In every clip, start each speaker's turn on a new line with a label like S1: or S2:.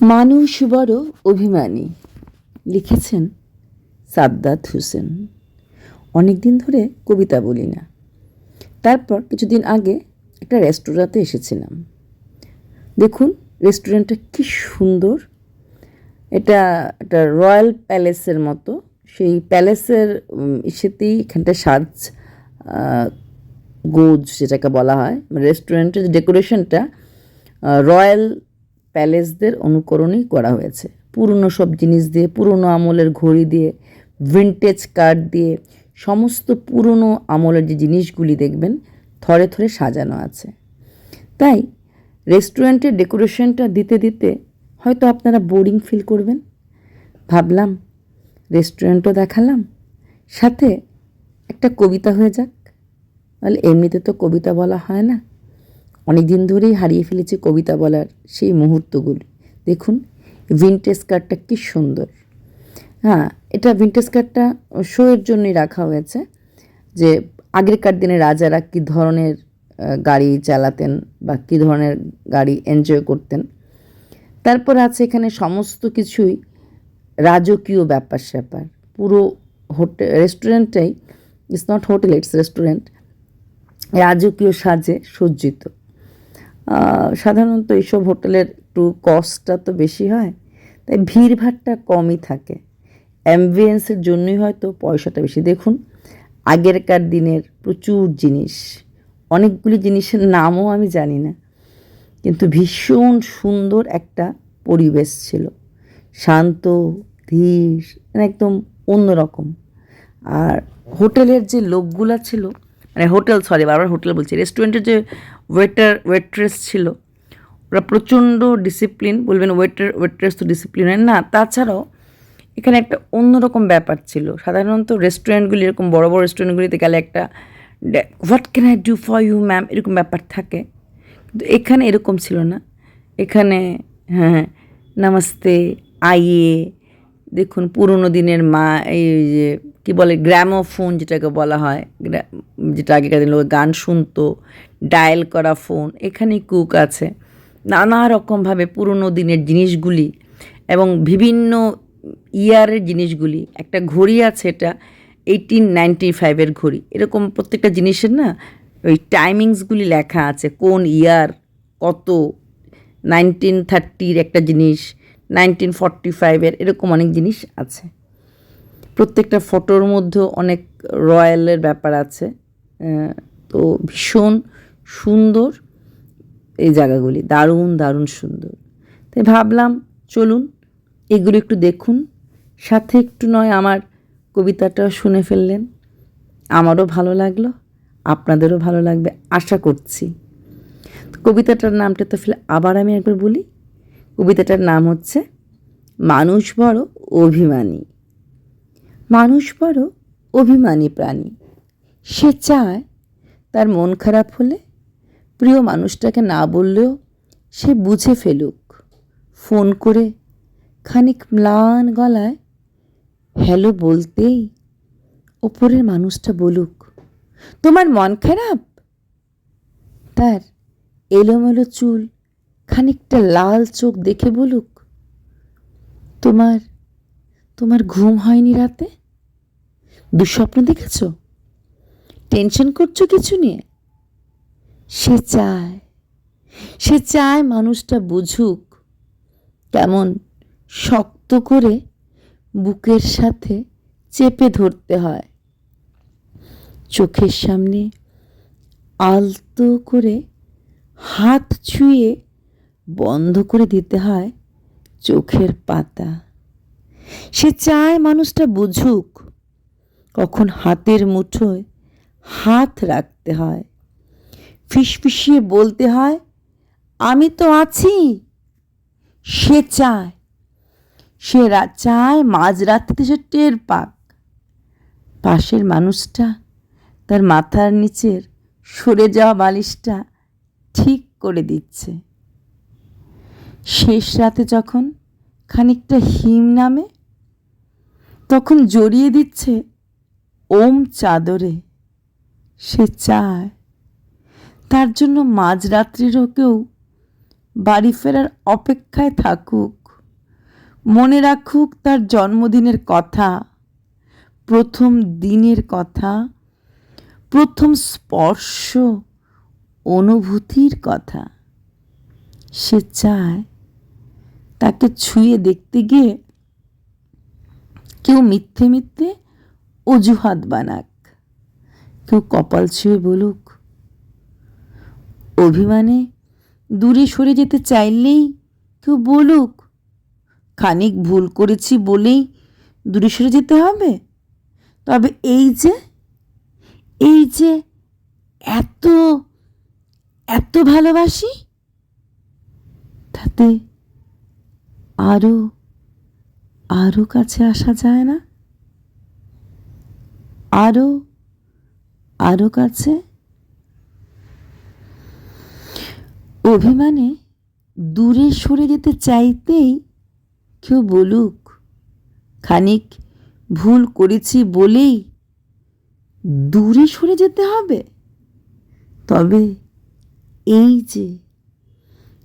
S1: মানুষ বড় অভিমানী, লিখেছেন সাদ্দাত হোসেন। অনেক দিন ধরে কবিতা বলি না। তারপর কিছুদিন আগে একটা রেস্টুরেন্টে এসেছিলাম। দেখুন রেস্টুরেন্টটা কি সুন্দর। এটা একটা রয়্যাল প্যালেসের মতো। সেই প্যালেসের ইসেতেই এখানটা সাজ গোজ, যেটাকে বলা হয়। রেস্টুরেন্টের ডেকোরেশনটা রয়্যাল প্যালেসদের অনুকরণেই করা হয়েছে। পুরনো সব জিনিস দিয়ে, পুরনো আমলের ঘড়ি দিয়ে ভিনটেজ কার্ড দিয়ে, সমস্ত পুরনো আমলের যে জিনিসগুলি দেখবেন, থরে থরে সাজানো আছে। তাই রেস্টুরেন্টের ডেকোরেশনটা দিতে দিতে হয়তো আপনারা বোরিং ফিল করবেন। ভাবলাম, রেস্টুরেন্টও দেখালাম, সাথে একটা কবিতা হয়ে যাক। নাহলে এমনিতে তো কবিতা বলা হয় না। অনেক দিন ধরেই হারিয়ে ফেলেছি কবিতা বলার সেই মুহূর্তগুলি। দেখুন ভিনটেজ কার্ডটা কি সুন্দর। হ্যাঁ এটা ভিনটেজ কার্ডটা শোয়ের জন্যই রাখা হয়েছে যে আগেরকার দিনে রাজারা কী ধরনের গাড়ি চালাতেন বা কী ধরনের গাড়ি এনজয় করতেন। তারপর আছে এখানে সমস্ত কিছুই রাজকীয় ব্যাপার স্যাপার। পুরো hotel রেস্টুরেন্টটাই it's not hotel it's restaurant রাজকীয় সাজে সজ্জিত। সাধারণত এইসব হোটেলের একটু কস্টটা তো বেশি হয়, তাই ভিড়ভাড়টা কমই থাকে। অ্যাম্বিয়েন্সের জন্যই হয়তো পয়সাটা বেশি। দেখুন, আগেরকার দিনের প্রচুর জিনিস, অনেকগুলি জিনিসের নামও আমি জানি না, কিন্তু ভীষণ সুন্দর একটা পরিবেশ ছিল। শান্ত, ধীর মানে একদম অন্যরকম। আর হোটেলের যে লোকগুলা ছিল মানে হোটেল সরি বারবার হোটেল বলছি রেস্টুরেন্টের যে ওয়েটার ওয়েট্রেস ছিল, ওরা প্রচণ্ড ডিসিপ্লিন বলবেন ওয়েটার ওয়েট্রেস তো ডিসিপ্লিন হয় না, তাছাড়াও এখানে একটা অন্যরকম ব্যাপার ছিল। সাধারণত রেস্টুরেন্টগুলি এরকম বড় বড় রেস্টুরেন্টগুলিতে গেলে একটা what can I do for you ma'am এরকম ব্যাপার থাকে। কিন্তু এখানে এরকম ছিল না। এখানে হ্যাঁ নমস্তে, আইয়ে দেখুন, পুরোনো দিনের মা, এই যে, কী বলে গ্র্যামোফোন যেটাকে বলা হয় যেটা আগেকার দিন লোক গান শুনতো, ডায়াল করা ফোন এখানে কুক আছে। নানা রকমভাবে পুরোনো দিনের জিনিসগুলি এবং বিভিন্ন ইয়ারের জিনিসগুলি, একটা ঘড়ি আছে এটা এইটিন নাইনটি ফাইভের ঘড়ি। এরকম প্রত্যেকটা জিনিসের না, ওই টাইমিংসগুলি লেখা আছে, কোন ইয়ার, কত নাইনটিন থার্টির একটা জিনিস নাইনটিন ফর্টি ফাইভের এরকম অনেক জিনিস আছে। প্রত্যেকটা ফটোর মধ্যেও অনেক রয়্যালের ব্যাপার আছে। তো ভীষণ সুন্দর এই জায়গাগুলি, দারুণ দারুণ সুন্দর। তাই ভাবলাম, চলুন, এগুলো একটু দেখুন। সাথে একটু নয়, আমার কবিতাটাও শুনে ফেললেন। আমারও ভালো লাগল, আপনাদেরও ভালো লাগবে, আশা করছি। কবিতাটার নামটা তো ফেলে, আবার আমি একবার বলি কবিতাটার নাম হচ্ছে মানুষ বড় অভিমানী। মানুষ বড় অভিমানী প্রাণী। সে চায় তার মন খারাপ হলে প্রিয় মানুষটাকে না বললেও সে বুঝে ফেলুক। ফোন করে খানিক ম্লান গলায় হ্যালো বলতেই ওপরের মানুষটা বলুক, তোমার মন খারাপ? তার এলোমেলো চুল খানিকটা লাল চোখ দেখে বলুক, তোমার তোমার ঘুম হয়নি রাতে? দুঃস্বপ্ন দেখেছ? টেনশন করছ কিছু নিয়ে? সে চায় সে চায় মানুষটা বুঝুক, কেমন শক্ত করে বুকের সাথে চেপে ধরতে হয়। চোখের সামনে আলতো করে হাত ছুঁয়ে বন্ধ করে দিতে হয় চোখের পাতা। সে চায় মানুষটা বুঝুক, কখন হাতের মুঠোয় হাত রাখতে হয়। ফিসফিসিয়ে বলতে হয়, আমি তো আছি। সে চায় সে চায় মাঝরাত্রিতে সে টের পাক। পাশের মানুষটা তার মাথার নিচের সরে যাওয়া বালিশটা ঠিক করে দিচ্ছে। শেষ রাতে যখন খানিকটা হিম নামে, তখন জড়িয়ে দিচ্ছে ওম চাদরে। সে চায়, তার জন্য মাঝরাত্রিরও কেউ বাড়ি ফেরার অপেক্ষায় থাকুক। মনে রাখুক তার জন্মদিনের কথা, প্রথম দিনের কথা, প্রথম স্পর্শ, অনুভূতির কথা। সে চায় তাকে ছুঁয়ে দেখতে গিয়ে কেউ মিথ্যে মিথ্যে অজুহাত বানাক। কেউ কপাল ছুঁয়ে বলুক। অভিমানে দূরে সরে যেতে চাইলেই কেউ বলুক, খানিক ভুল করেছি বলেই দূরে সরে যেতে হবে। তবে এই যে এই যে এত এত ভালোবাসি, তাতে আরও আরও কাছে আসা যায় না? আরও আরও কাছে? অভিমানে দূরে সরে যেতে চাইতেই কেউ বলুক, খানিক ভুল করেছি বলেই দূরে সরে যেতে হবে? তবে এই যে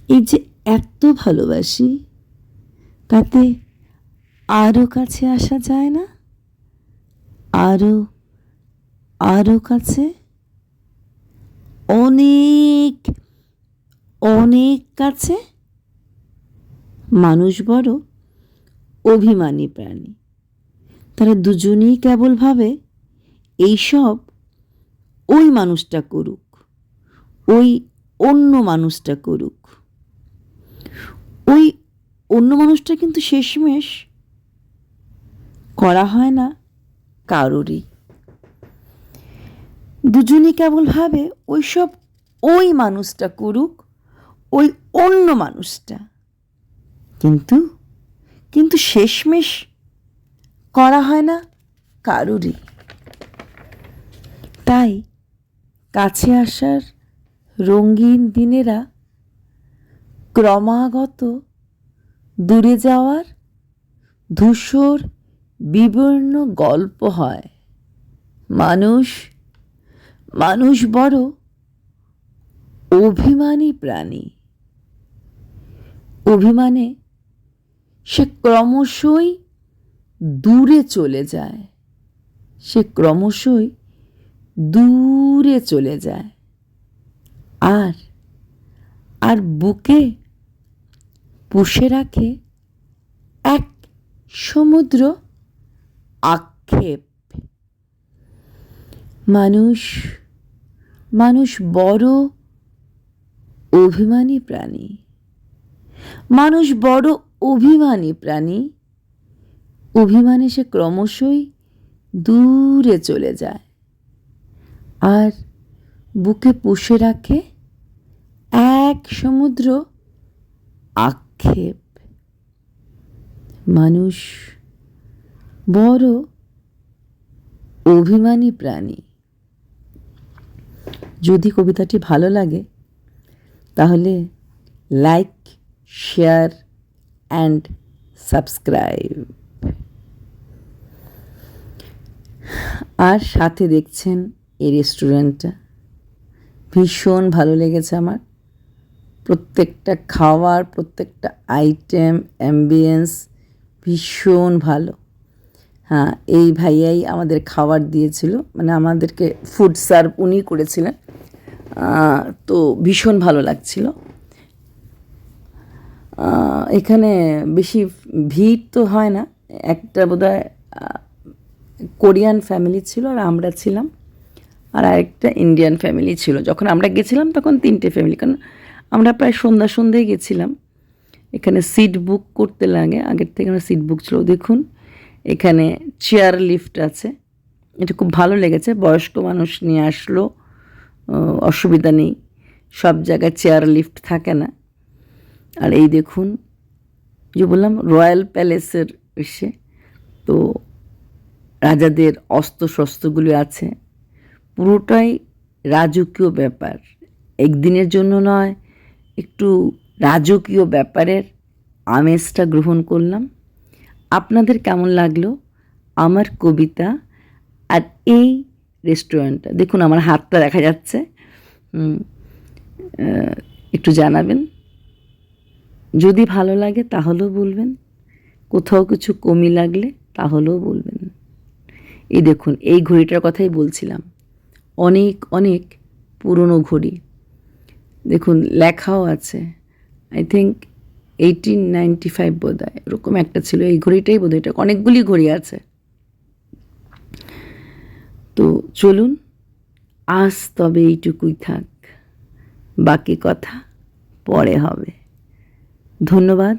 S1: এই যে এত ভালোবাসি তাতে আরও কাছে আসা যায় না? আরও আরও কাছে? অনেক অনেক কাছে? মানুষ বড় অভিমানী প্রাণী। তারা দুজনেই কেবল ভাবে এইসব ওই মানুষটা করুক, ওই অন্য মানুষটা করুক। ওই অন্য মানুষটা কিন্তু শেষমেশ করা হয় না কারোরই। দুজনে কেবল ভাবে ওই সব ওই মানুষটা করুক, ওই অন্য মানুষটা। কিন্তু কিন্তু শেষমেশ করা হয় না কারোরই। তাই কাছে আসার রঙিন দিনেরা ক্রমাগত দূরে যাওয়ার ধূসর বিবর্ণ গল্প হয়। মানুষ মানুষ বড় অভিমানী প্রাণী। অভিমানে সে ক্রমশই দূরে চলে যায়। সে ক্রমশই দূরে চলে যায়। আর আর বুকে পুষে রাখে এক সমুদ্র আক্ষেপ। মানুষ মানুষ বড় অভিমানী প্রাণী। মানুষ বড় অভিমানী প্রাণী। অভিমানে সে ক্রমশই দূরে চলে যায়। আর বুকে পুষে রাখে এক সমুদ্র আক্ষেপ। মানুষ বড় অভিমানী প্রাণী। যদি কবিতাটি ভালো লাগে, তাহলে লাইক, শেয়ার অ্যান্ড সাবস্ক্রাইব। আর সাথে দেখছেন এই রেস্টুরেন্টটা। ভীষণ ভালো লেগেছে আমার। প্রত্যেকটা খাওয়ার, প্রত্যেকটা আইটেম অ্যাম্বিয়েন্স ভীষণ ভালো। হ্যাঁ এই ভাইয়াই আমাদের খাবার দিয়েছিল মানে আমাদেরকে ফুড সার্ভ উনি করেছিলেন। তো ভীষণ ভালো লাগছিল। এখানে বেশি ভিড় তো হয় না, একটা বোধহয় কোরিয়ান ফ্যামিলি ছিল আর আমরা ছিলাম। আর আরেকটা ইন্ডিয়ান ফ্যামিলি ছিল। যখন আমরা গেছিলাম তখন তিনটে ফ্যামিলি কারণ আমরা প্রায় সন্ধ্যা সন্ধ্যায় গেছিলাম। এখানে সিট বুক করতে লাগে। আগের থেকে আমরা সিট বুক ছিল, দেখুন। এখানে চেয়ার লিফট আছে। এটা খুব ভালো লেগেছে। বয়স্ক মানুষ নিয়ে আসলো অসুবিধা নেই। সব জায়গায় চেয়ার লিফট থাকে না। আর এই দেখুন যে বললাম রয়্যাল প্যালেসের এসে তো রাজাদের অস্ত্র শস্ত্রগুলি আছে। পুরোটাই রাজকীয় ব্যাপার। একদিনের জন্য নয় একটু রাজকীয় ব্যাপারের আমেজটা গ্রহণ করলাম। আপনাদের কেমন লাগল? আমার কবিতা আর এই রেস্টুরেন্টটা। দেখুন, আমার হাতটা দেখা যাচ্ছে। একটু জানাবেন। যদি ভালো লাগে তাহলেও বলবেন। কোথাও কিছু কমি লাগলে তাহলেও বলবেন। এই দেখুন, এই ঘড়িটার কথাই বলছিলাম। অনেক অনেক পুরনো ঘড়ি। দেখুন, লেখাও আছে। I think eighteen ninety five বোধ হয় এরকম একটা ছিল। এই ঘড়িটাই বোধ এটা অনেকগুলি ঘড়ি আছে। তো চলুন, আজ তবে এইটুকুই থাক। বাকি কথা পরে হবে। ধন্যবাদ।